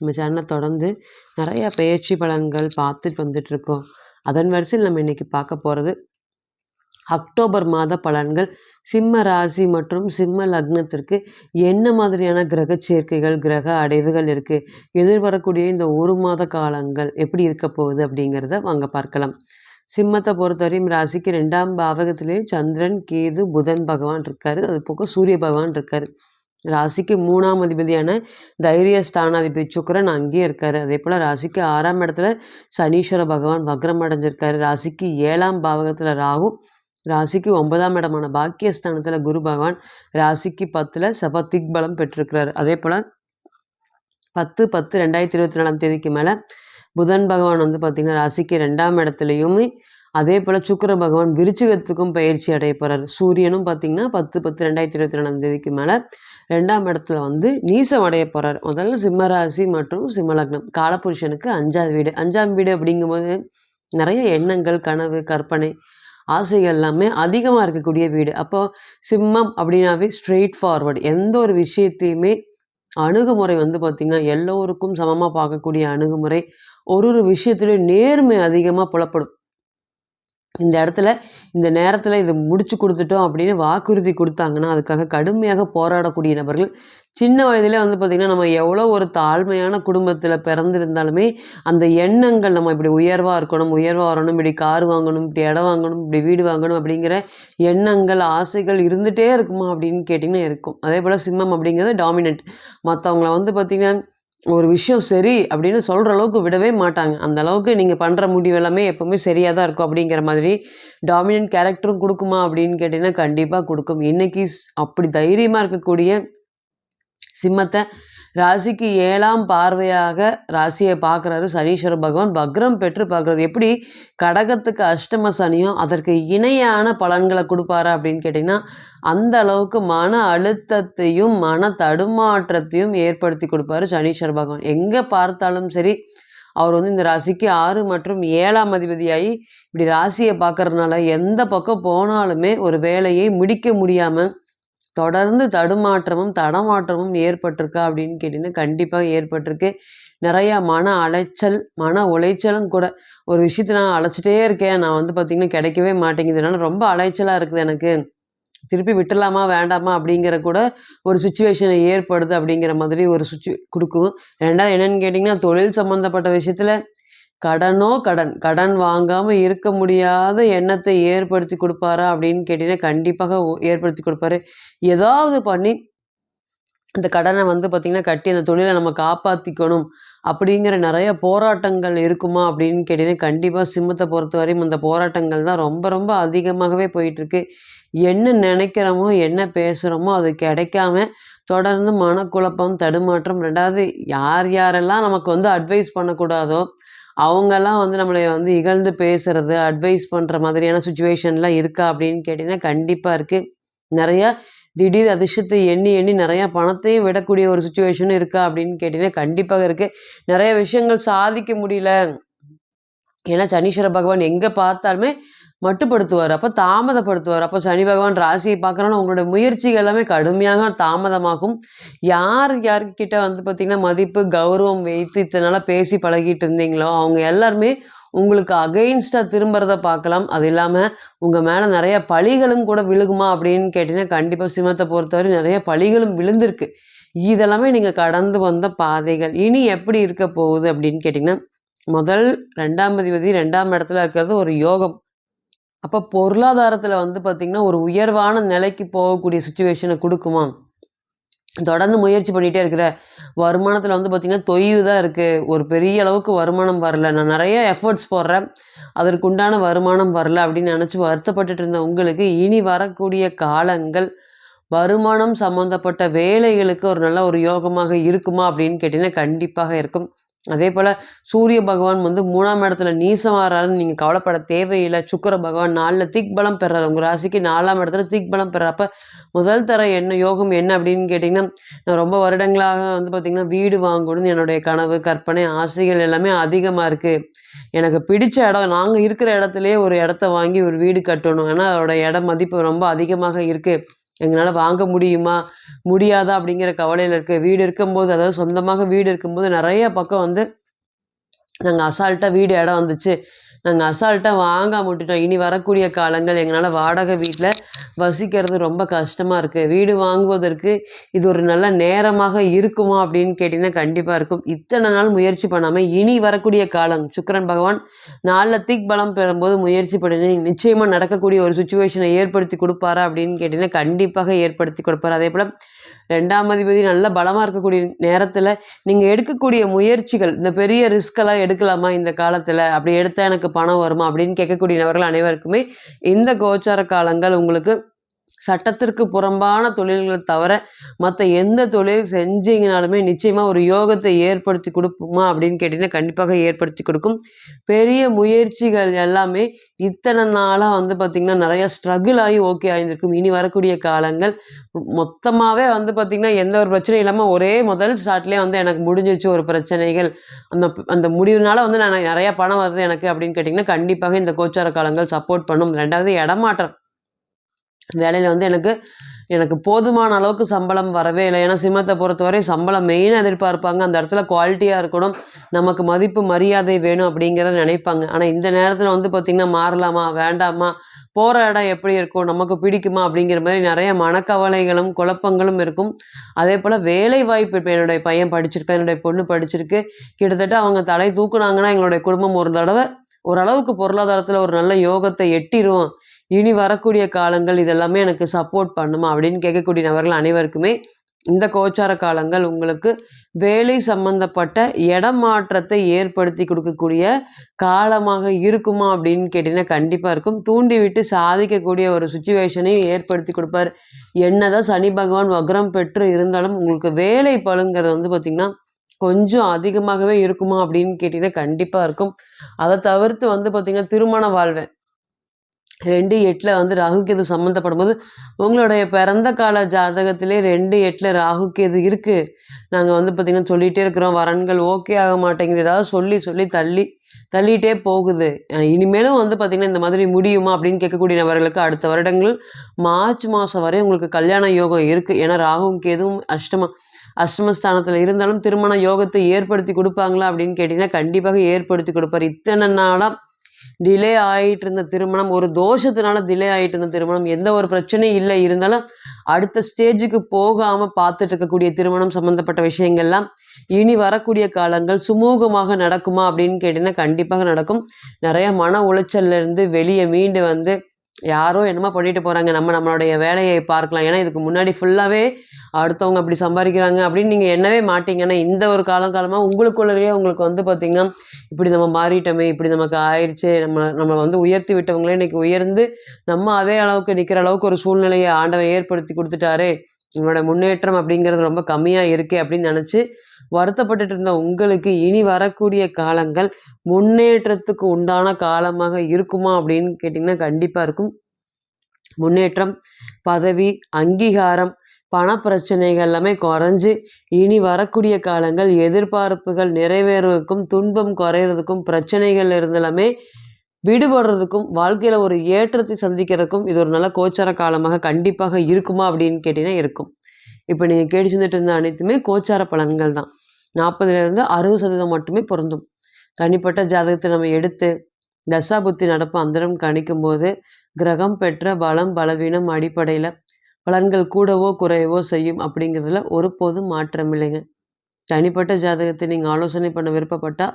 நம்ம சேனலை தொடர்ந்து நிறையா பயிற்சி பலன்கள் பார்த்துட்டு வந்துட்டுருக்கோம். அதன் வரிசையில் நம்ம இன்றைக்கி பார்க்க போகிறது அக்டோபர் மாத பலன்கள். சிம்ம ராசி மற்றும் சிம்ம லக்னத்திற்கு என்ன மாதிரியான கிரக சேர்க்கைகள் கிரக அடைவுகள் இருக்குது எதிர்வரக்கூடிய இந்த ஒரு மாத காலங்கள் எப்படி இருக்க போகுது அப்படிங்கிறத வாங்க பார்க்கலாம். சிம்மத்தை பொறுத்தவரையும் ராசிக்கு ரெண்டாம் பாவகத்திலே சந்திரன் கேது புதன் பகவான் இருக்காரு. அது போக சூரிய பகவான் இருக்காரு. ராசிக்கு மூணாம் அதிபதியான தைரிய ஸ்தானாதிபதி சுக்கரன் அங்கேயே இருக்காரு. அதே போல் ராசிக்கு ஆறாம் இடத்துல சனீஸ்வர பகவான் வக்ரம் அடைஞ்சிருக்காரு. ராசிக்கு ஏழாம் பாவகத்தில் ராகு ராசிக்கு ஒன்பதாம் இடமான பாக்கியஸ்தானத்தில் குரு பகவான் ராசிக்கு பத்தில் சப திக்பலம் பெற்றிருக்கிறார். அதே போல் பத்து பத்து ரெண்டாயிரத்தி இருபத்தி நாலாம் தேதிக்கு மேலே புதன் பகவான் வந்து பார்த்திங்கன்னா ராசிக்கு ரெண்டாம் இடத்துலையுமே அதே போல் சுக்கர பகவான் விருச்சிகத்துக்கும் பயிற்சி அடைய போகிறார் சூரியனும் பார்த்திங்கன்னா பத்து பத்து ரெண்டாயிரத்தி இருபத்தி நாலாம் தேதிக்கு மேலே ரெண்டாம் இடத்துல வந்து நீசம் அடைய போகிறார் முதல்ல சிம்மராசி மற்றும் சிம்மலக்னம். காலபுருஷனுக்கு அஞ்சாவது வீடு. அஞ்சாம் வீடு அப்படிங்கும்போது நிறைய எண்ணங்கள் கனவு கற்பனை ஆசைகள் எல்லாமே அதிகமாக இருக்கக்கூடிய வீடு. அப்போது சிம்மம் அப்படின்னாவே ஸ்ட்ரெயிட் ஃபார்வர்டு எந்த ஒரு விஷயத்தையுமே அணுகுமுறை வந்து பார்த்திங்கன்னா எல்லோருக்கும் சமமாக பார்க்கக்கூடிய அணுகுமுறை ஒரு ஒரு விஷயத்துலையும் நேர்மை அதிகமாக புலப்படும். இந்த இடத்துல இந்த நேரத்தில் இதை முடிச்சு கொடுத்துட்டோம் அப்படின்னு வாக்குறுதி கொடுத்தாங்கன்னா அதுக்காக கடுமையாக போராடக்கூடிய நபர்கள் சின்ன வயதிலே வந்து பார்த்திங்கன்னா நம்ம எவ்வளோ ஒரு தாழ்மையான குடும்பத்தில் பிறந்திருந்தாலுமே அந்த எண்ணங்கள் நம்ம இப்படி உயர்வாக இருக்கணும் உயர்வாக வரணும் இப்படி கார் வாங்கணும் இப்படி இடம் வாங்கணும் இப்படி வீடு வாங்கணும் அப்படிங்கிற எண்ணங்கள் ஆசைகள் இருந்துகிட்டே இருக்குமா அப்படின்னு கேட்டிங்கன்னா இருக்கும். அதே போல் சிம்மம் அப்படிங்கிறது டாமினன்ட் மற்றவங்கள வந்து பார்த்திங்கன்னா ஒரு விஷயம் சரி அப்படின்னு சொல்கிற அளவுக்கு விடவே மாட்டாங்க. அந்த அளவுக்கு நீங்கள் பண்ணுற முடிவு எல்லாமே எப்போவுமே சரியாக தான் இருக்கும் அப்படிங்கிற மாதிரி டாமினன்ட் கேரக்டரும் கொடுக்குமா அப்படின்னு கேட்டிங்கன்னா கண்டிப்பாக கொடுக்கும். இன்றைக்கி அப்படி தைரியமாக இருக்கக்கூடிய சிம்மத்தை ராசிக்கு ஏழாம் பார்வையாக ராசியை பார்க்குறாரு சனீஸ்வர பகவான். பக்ரம் பெற்று பார்க்குறாரு. எப்படி? கடகத்துக்கு அஷ்டம சனியும் அதற்கு இணையான பலன்களை கொடுப்பாரா அப்படின்னு கேட்டிங்கன்னா அந்த அளவுக்கு மன அழுத்தத்தையும் மன தடுமாற்றத்தையும் ஏற்படுத்தி கொடுப்பாரு சனீஸ்வர பகவான். எங்கே பார்த்தாலும் சரி அவர் வந்து இந்த ராசிக்கு ஆறு மற்றும் ஏழாம் அதிபதியாகி இப்படி ராசியை பார்க்கறதுனால எந்த பக்கம் போனாலுமே ஒரு வேலையை முடிக்க முடியாமல் தொடர்ந்து தடுமாற்றமும் தடமாற்றமும் ஏற்பட்டிருக்கா அப்படின்னு கேட்டிங்கன்னா கண்டிப்பாக ஏற்பட்டிருக்கு. நிறையா மன அலைச்சல் மன உளைச்சலும் கூட. ஒரு விஷயத்த நான் அழைச்சிட்டே இருக்கேன். நான் வந்து பார்த்திங்கன்னா கிடைக்கவே மாட்டேங்குதுனால ரொம்ப அலைச்சலாக இருக்குது எனக்கு. திருப்பி விட்டுலாமா வேண்டாமா அப்படிங்கிற கூட ஒரு சுச்சுவேஷனை ஏற்படுது அப்படிங்கிற மாதிரி ஒரு சுச்சு கொடுக்கும். ரெண்டாவது என்னென்னு கேட்டிங்கன்னா தொழில் சம்மந்தப்பட்ட விஷயத்தில் கடனோ கடன். கடன் வாங்காமல் இருக்க முடியாத எண்ணத்தை ஏற்படுத்தி கொடுப்பாரா அப்படின்னு கேட்டிங்கன்னா கண்டிப்பாக ஏற்படுத்தி கொடுப்பாரு. ஏதாவது பண்ணி இந்த கடனை வந்து பார்த்திங்கன்னா கட்டி அந்த தொழிலை நம்ம காப்பாற்றிக்கணும் அப்படிங்கிற நிறைய போராட்டங்கள் இருக்குமா அப்படின்னு கேட்டிங்கன்னா கண்டிப்பாக சிம்மத்தை பொறுத்த வரையும் அந்த போராட்டங்கள் தான் ரொம்ப ரொம்ப அதிகமாகவே போயிட்டுருக்கு. என்ன நினைக்கிறோமோ என்ன பேசுகிறோமோ அது கிடைக்காம தொடர்ந்து மனக்குழப்பம் தடுமாற்றம் ரெண்டாவது யார் யாரெல்லாம் நமக்கு வந்து அட்வைஸ் பண்ணக்கூடாதோ அவங்கெல்லாம் வந்து நம்மளை வந்து இகழ்ந்து பேசுறது அட்வைஸ் பண்ணுற மாதிரியான சுச்சுவேஷன்லாம் இருக்கா அப்படின்னு கேட்டிங்கன்னா கண்டிப்பாக இருக்குது நிறையா திடீர் அதிர்ஷ்டத்தை எண்ணி எண்ணி நிறையா பணத்தையும் விடக்கூடிய ஒரு சுச்சுவேஷனும் இருக்கா அப்படின்னு கேட்டிங்கன்னா கண்டிப்பாக இருக்குது நிறைய விஷயங்கள் சாதிக்க முடியல. ஏன்னா சனீஸ்வர பகவான் எங்கே பார்த்தாலுமே மட்டுப்படுத்துவார். அப்போ தாமதப்படுத்துவார். அப்போ சனி பகவான் ராசியை பார்க்குறோன்னா உங்களோட முயற்சிகள் எல்லாமே கடுமையாக தாமதமாகும். யார் யார்கிட்ட வந்து பார்த்திங்கன்னா மதிப்பு கௌரவம் வைத்து இத்தனை பேசி பழகிட்டு இருந்தீங்களோ அவங்க எல்லாருமே உங்களுக்கு அகெயின்ஸ்டாக திரும்புறத பார்க்கலாம். அது இல்லாமல் உங்கள் மேலே நிறைய பழிகளும் கூட விழுகுமா அப்படின்னு கேட்டிங்கன்னா கண்டிப்பாக சிம்மத்தை பொறுத்தவரை நிறைய பழிகளும் விழுந்திருக்கு. இதெல்லாமே நீங்கள் கடந்து வந்த பாதைகள். இனி எப்படி இருக்க போகுது அப்படின்னு கேட்டிங்கன்னா முதல் ரெண்டாம் அதிபதி ரெண்டாம் இடத்துல இருக்கிறது ஒரு யோகம். அப்போ பொருளாதாரத்தில் வந்து பார்த்திங்கன்னா ஒரு உயர்வான நிலைக்கு போகக்கூடிய சுச்சுவேஷனை கொடுக்குமா? தொடர்ந்து முயற்சி பண்ணிகிட்டே இருக்கிற வருமானத்தில் வந்து பார்த்திங்கன்னா தொய்வு தான் இருக்குது ஒரு பெரிய அளவுக்கு வருமானம் வரல. நான் நிறைய எஃபர்ட்ஸ் போடுறேன். அதற்கு உண்டான வருமானம் வரல அப்படின்னு நினச்சி வருத்தப்பட்டுட்டு இருந்த உங்களுக்கு இனி வரக்கூடிய காலங்கள் வருமானம் சம்மந்தப்பட்ட வேலைகளுக்கு ஒரு நல்ல ஒரு யோகமாக இருக்குமா அப்படின்னு கேட்டிங்கன்னா கண்டிப்பாக இருக்கும். அதே போல் சூரிய பகவான் வந்து மூணாம் இடத்துல நீசம் வராருன்னு நீங்கள் கவலைப்பட தேவையில்லை. சுக்கர பகவான் நாலில் திக் பலம் பெறாரு. உங்கள் ராசிக்கு நாலாம் இடத்துல திக் பலம் பெறாரு. அப்போ முதல் தர என்ன யோகம் என்ன அப்படின்னு கேட்டிங்கன்னா நான் ரொம்ப வருடங்களாக வந்து பார்த்திங்கன்னா வீடு வாங்கணும்னு என்னுடைய கனவு கற்பனை ஆசைகள் எல்லாமே அதிகமாக இருக்குது எனக்கு பிடிச்ச இடம் நாங்கள் இருக்கிற இடத்துலையே ஒரு இடத்த வாங்கி ஒரு வீடு கட்டணும். ஏன்னா அதோட இட மதிப்பு ரொம்ப அதிகமாக இருக்குது எங்களால் வாங்க முடியுமா? முடியாதா? அப்படிங்கிற கவலையில் இருக்குது வீடு இருக்கும்போது அதாவது சொந்தமாக வீடு இருக்கும்போது நிறைய பக்கம் வந்து நாங்கள் அசால்ட்டாக வீடு இடம் வந்துச்சு. நாங்கள் அசால்ட்டாக வாங்காம முட்டிட்டோம் இனி வரக்கூடிய காலங்கள் எங்களால் வாடகை வீட்டில் வசிக்கிறது ரொம்ப கஷ்டமாக இருக்குது வீடு வாங்குவதற்கு இது ஒரு நல்ல நேரமாக இருக்குமா அப்படின்னு கேட்டிங்கன்னா கண்டிப்பாக இருக்கும். இத்தனை நாள் முயற்சி பண்ணாமல் இனி வரக்கூடிய காலம் சுக்கரன் பகவான் நாளில் திக் பலம் பெறும்போது முயற்சி பண்ணி நிச்சயமாக நடக்கக்கூடிய ஒரு சுச்சுவேஷனை ஏற்படுத்தி கொடுப்பாரா அப்படின்னு கேட்டிங்கன்னா கண்டிப்பாக ஏற்படுத்தி கொடுப்பார். அதே போல் ரெண்டாம் அதிபதி நல்ல பலமாக இருக்கக்கூடிய நேரத்தில் நீங்கள் எடுக்கக்கூடிய முயற்சிகள் இந்த பெரிய ரிஸ்கெல்லாம் எடுக்கலாமா இந்த காலத்தில்? அப்படி எடுத்தால் எனக்கு பணம் வருமா? அப்படின்னு கேட்கக்கூடிய நபர்கள் அனைவருக்குமே இந்த கோச்சார காலங்கள் உங்களுக்கு சட்டத்திற்கு புறம்பான தொழில்களை தவிர மற்ற எந்த தொழில் செஞ்சீங்கனாலுமே நிச்சயமாக ஒரு யோகத்தை ஏற்படுத்தி கொடுக்குமா அப்படின்னு கேட்டிங்கன்னா கண்டிப்பாக ஏற்படுத்தி கொடுக்கும். பெரிய முயற்சிகள் எல்லாமே இத்தனை நாளாக வந்து பார்த்திங்கன்னா நிறையா ஸ்ட்ரகிள் ஆகி ஓகே ஆகியிருக்கும் இனி வரக்கூடிய காலங்கள் மொத்தமாகவே வந்து பார்த்திங்கன்னா எந்த ஒரு பிரச்சனையும் இல்லாமல் ஒரே முதல் ஸ்டார்ட்லேயே வந்து எனக்கு முடிஞ்சிச்சு ஒரு பிரச்சனைகள். அந்த அந்த முடிவுனால வந்து நான் நிறையா பணம் வருது எனக்கு அப்படின்னு கேட்டிங்கன்னா கண்டிப்பாக இந்த கோச்சார காலங்கள் சப்போர்ட் பண்ணும். ரெண்டாவது இடமாற்றம். வேலையில் வந்து எனக்கு எனக்கு போதுமான அளவுக்கு சம்பளம் வரவே இல்லை. ஏன்னா சிம்மத்தை பொறுத்தவரை சம்பளம் மெயினாக எதிர்பார்ப்பாங்க. அந்த இடத்துல குவாலிட்டியாக இருக்கணும். நமக்கு மதிப்பு மரியாதை வேணும் அப்படிங்கிறத நினைப்பாங்க. ஆனால் இந்த நேரத்தில் வந்து பார்த்திங்கன்னா மாறலாமா? வேண்டாமா? போகிற இடம் எப்படி இருக்கும்? நமக்கு பிடிக்குமா? அப்படிங்கிற மாதிரி நிறைய மனக்கவலைகளும் குழப்பங்களும் இருக்கும். அதே போல் வேலை வாய்ப்பு இப்போ என்னுடைய பையன் படிச்சிருக்கா என்னுடைய பொண்ணு படிச்சிருக்கு. கிட்டத்தட்ட அவங்க தலை தூக்குனாங்கன்னா எங்களுடைய குடும்பம் ஒரு தடவை ஓரளவுக்கு பொருளாதாரத்தில் ஒரு நல்ல யோகத்தை எட்டிடுவோம் இனி வரக்கூடிய காலங்கள் இதெல்லாமே எனக்கு சப்போர்ட் பண்ணுமா அப்படின்னு கேட்கக்கூடிய நபர்கள் அனைவருக்குமே இந்த கோச்சார காலங்கள் உங்களுக்கு வேலை சம்பந்தப்பட்ட இடம் மாற்றத்தை ஏற்படுத்தி கொடுக்கக்கூடிய காலமாக இருக்குமா அப்படின்னு கேட்டிங்கன்னா கண்டிப்பாக இருக்கும். தூண்டி விட்டு சாதிக்கக்கூடிய ஒரு சுச்சுவேஷனையும் ஏற்படுத்தி கொடுப்பார். என்னதான் சனி பகவான் வக்ரம் பெற்று இருந்தாலும் உங்களுக்கு வேலை பழுங்கிறது வந்து பார்த்திங்கன்னா கொஞ்சம் அதிகமாகவே இருக்குமா அப்படின்னு கேட்டிங்கன்னா கண்டிப்பாக இருக்கும். அதை தவிர்த்து வந்து பார்த்திங்கன்னா திருமண வாழ்வேன் ரெண்டு எட்டில் வந்து ராகுகேது சம்மந்தப்படும் போது உங்களுடைய பிறந்த கால ஜாதகத்திலே ரெண்டு எட்டில் ராகுகேது இருக்குது நாங்கள் வந்து பார்த்திங்கன்னா சொல்லிகிட்டே இருக்கிறோம் வரன்கள் ஓகே ஆக மாட்டேங்குது. ஏதாவது சொல்லி சொல்லி தள்ளி தள்ளிகிட்டே போகுது. இனிமேலும் வந்து பார்த்திங்கன்னா இந்த மாதிரி முடியுமா அப்படின்னு கேட்கக்கூடிய நபர்களுக்கு அடுத்த வருடங்கள் மார்ச் மாதம் வரை உங்களுக்கு கல்யாண யோகம் இருக்குது ஏன்னா ராகுவும் கேதுவும் அஷ்டம அஷ்டமஸ்தானத்தில் இருந்தாலும் திருமண யோகத்தை ஏற்படுத்தி கொடுப்பாங்களா அப்படின்னு கேட்டிங்கன்னா கண்டிப்பாக ஏற்படுத்தி கொடுப்பார். இத்தனை நாளாக டிலே ஆகிட்டு இருந்த திருமணம் ஒரு தோஷத்தினால டிலே ஆகிட்டு இருந்த திருமணம் எந்த ஒரு பிரச்சனையும் இல்லை. இருந்தாலும் அடுத்த ஸ்டேஜுக்கு போகாமல் பார்த்துட்டு இருக்கக்கூடிய திருமணம் சம்மந்தப்பட்ட விஷயங்கள்லாம் இனி வரக்கூடிய காலங்கள் சுமூகமாக நடக்குமா அப்படின்னு கேட்டிங்கன்னா கண்டிப்பாக நடக்கும். நிறைய மன உளைச்சல்லேருந்து வெளியே மீண்டு வந்து யாரோ என்னமோ பண்ணிட்டு போகிறாங்க நம்ம நம்மளுடைய வேலையை பார்க்கலாம். ஏன்னா இதுக்கு முன்னாடி ஃபுல்லாகவே அடுத்தவங்க அப்படி சம்பாதிக்கிறாங்க அப்படின்னு நீங்கள் என்னவே மாட்டீங்கன்னா இந்த ஒரு காலம் காலமாக உங்களுக்குள்ளேயே உங்களுக்கு வந்து பார்த்திங்கன்னா இப்படி நம்ம மாறிட்டோமே இப்படி நமக்கு ஆயிடுச்சு நம்ம நம்ம வந்து உயர்த்தி விட்டவங்களே இன்றைக்கி உயர்ந்து நம்ம அதே அளவுக்கு நிற்கிற அளவுக்கு ஒரு சூழ்நிலையை ஆண்டவன் ஏற்படுத்தி கொடுத்துட்டாரு உங்களோட முன்னேற்றம் அப்படிங்கிறது ரொம்ப கம்மியாக இருக்குது அப்படின்னு நினச்சி வருத்தப்பட்டுட்டு இருந்த உங்களுக்கு இனி வரக்கூடிய காலங்கள் முன்னேற்றத்துக்கு உண்டான காலமாக இருக்குமா அப்படின்னு கேட்டிங்கன்னா கண்டிப்பாக இருக்கும். முன்னேற்றம் பதவி அங்கீகாரம் பண பிரச்சனைகள் எல்லாமே குறைஞ்சி இனி வரக்கூடிய காலங்கள் எதிர்பார்ப்புகள் நிறைவேறுவதற்கும் துன்பம் குறையிறதுக்கும் பிரச்சனைகள் இருந்தெல்லாமே விடுபடுறதுக்கும் வாழ்க்கையில் ஒரு ஏற்றத்தை சந்திக்கிறதுக்கும் இது ஒரு நல்ல கோச்சார காலமாக கண்டிப்பாக இருக்குமா அப்படின்னு கேட்டிங்கன்னா இருக்கும். இப்போ நீங்கள் கேட்டு செஞ்சுட்டு இருந்த அனைத்துமே கோச்சார பலன்கள் தான். நாற்பதுலேருந்து அறுபது சதவீதம் மட்டுமே பொருந்தும். தனிப்பட்ட ஜாதகத்தை நம்ம எடுத்து தசாபுத்தி நடப்பு அந்தரம் கணிக்கும் போது கிரகம் பெற்ற பலம் பலவீனம் அடிப்படையில் பலன்கள் கூடவோ குறையவோ செய்யும் அப்படிங்கிறதுல ஒருபோதும் மாற்றம் இல்லைங்க. தனிப்பட்ட ஜாதகத்தை நீங்கள் ஆலோசனை பண்ண விருப்பப்பட்டால்